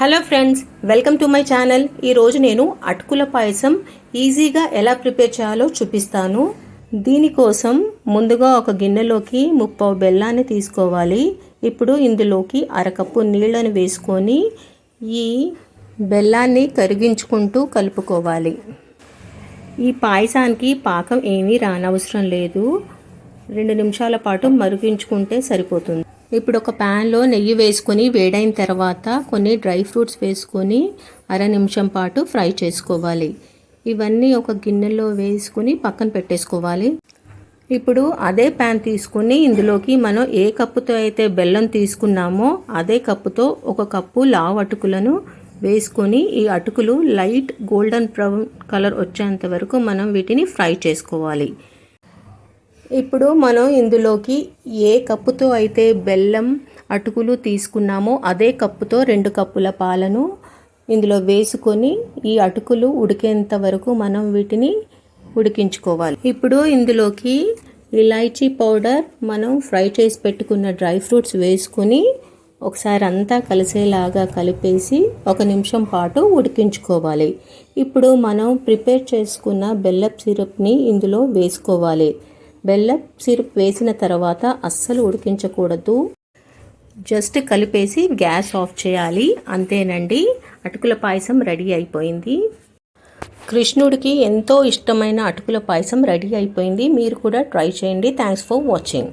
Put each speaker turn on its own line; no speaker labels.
Hello friends welcome to my channel ఈరోజు నేను అటుకుల పాయసం ఈజీగా ఎలా ప్రిపేర్ చేయాలో చూపిస్తాను. దీనికోసం ముందుగా ఒక గిన్నెలోకి ముప్పావు బెల్లాన్ని తీసుకోవాలి. ఇప్పుడు ఇందులోకి అరకప్పు నీళ్ళని వేసుకొని ఈ బెల్లాన్ని కరిగించుకుంటూ కలుపుకోవాలి. ఈ పాయసానికి పాకం ఏమీ రానవసరం లేదు. రెండు నిమిషాల పాటు మరిగించుకుంటే సరిపోతుంది. ఇప్పుడు ఒక ప్యాన్లో నెయ్యి వేసుకొని వేడైన తర్వాత కొన్ని డ్రై ఫ్రూట్స్ వేసుకొని అర నిమిషం పాటు ఫ్రై చేసుకోవాలి. ఇవన్నీ ఒక గిన్నెలో వేసుకుని పక్కన పెట్టేసుకోవాలి. ఇప్పుడు అదే ప్యాన్ తీసుకుని ఇందులోకి మనం ఏ కప్పుతో అయితే బెల్లం తీసుకున్నామో అదే కప్పుతో ఒక కప్పు లావు అటుకులను వేసుకొని ఈ అటుకులు లైట్ గోల్డెన్ బ్రౌన్ కలర్ వచ్చేంత వరకు మనం వీటిని ఫ్రై చేసుకోవాలి. ఇప్పుడు మనం ఇందులోకి ఏ కప్పుతో అయితే బెల్లం అటుకులు తీసుకున్నామో అదే కప్పుతో రెండు కప్పుల పాలను ఇందులో వేసుకొని ఈ అటుకులు ఉడికేంత వరకు మనం వీటిని ఉడికించుకోవాలి. ఇప్పుడు ఇందులోకి ఇలాచీ పౌడర్ మనం ఫ్రై చేసి పెట్టుకున్న డ్రై ఫ్రూట్స్ వేసుకొని ఒకసారి అంతా కలిసేలాగా కలిపేసి ఒక నిమిషం పాటు ఉడికించుకోవాలి. ఇప్పుడు మనం ప్రిపేర్ చేసుకున్న బెల్లప్ సిరప్ని ఇందులో వేసుకోవాలి. బెల్లం సిరప్ వేసిన తర్వాత అస్సలు ఉడికించకూడదు. జస్ట్ కలిపేసి గ్యాస్ ఆఫ్ చేయాలి. అంతేనండి. అటుకుల పాయసం రెడీ అయిపోయింది. కృష్ణుడికి ఎంతో ఇష్టమైన అటుకుల పాయసం రెడీ అయిపోయింది. మీరు కూడా ట్రై చేయండి. Thanks for watching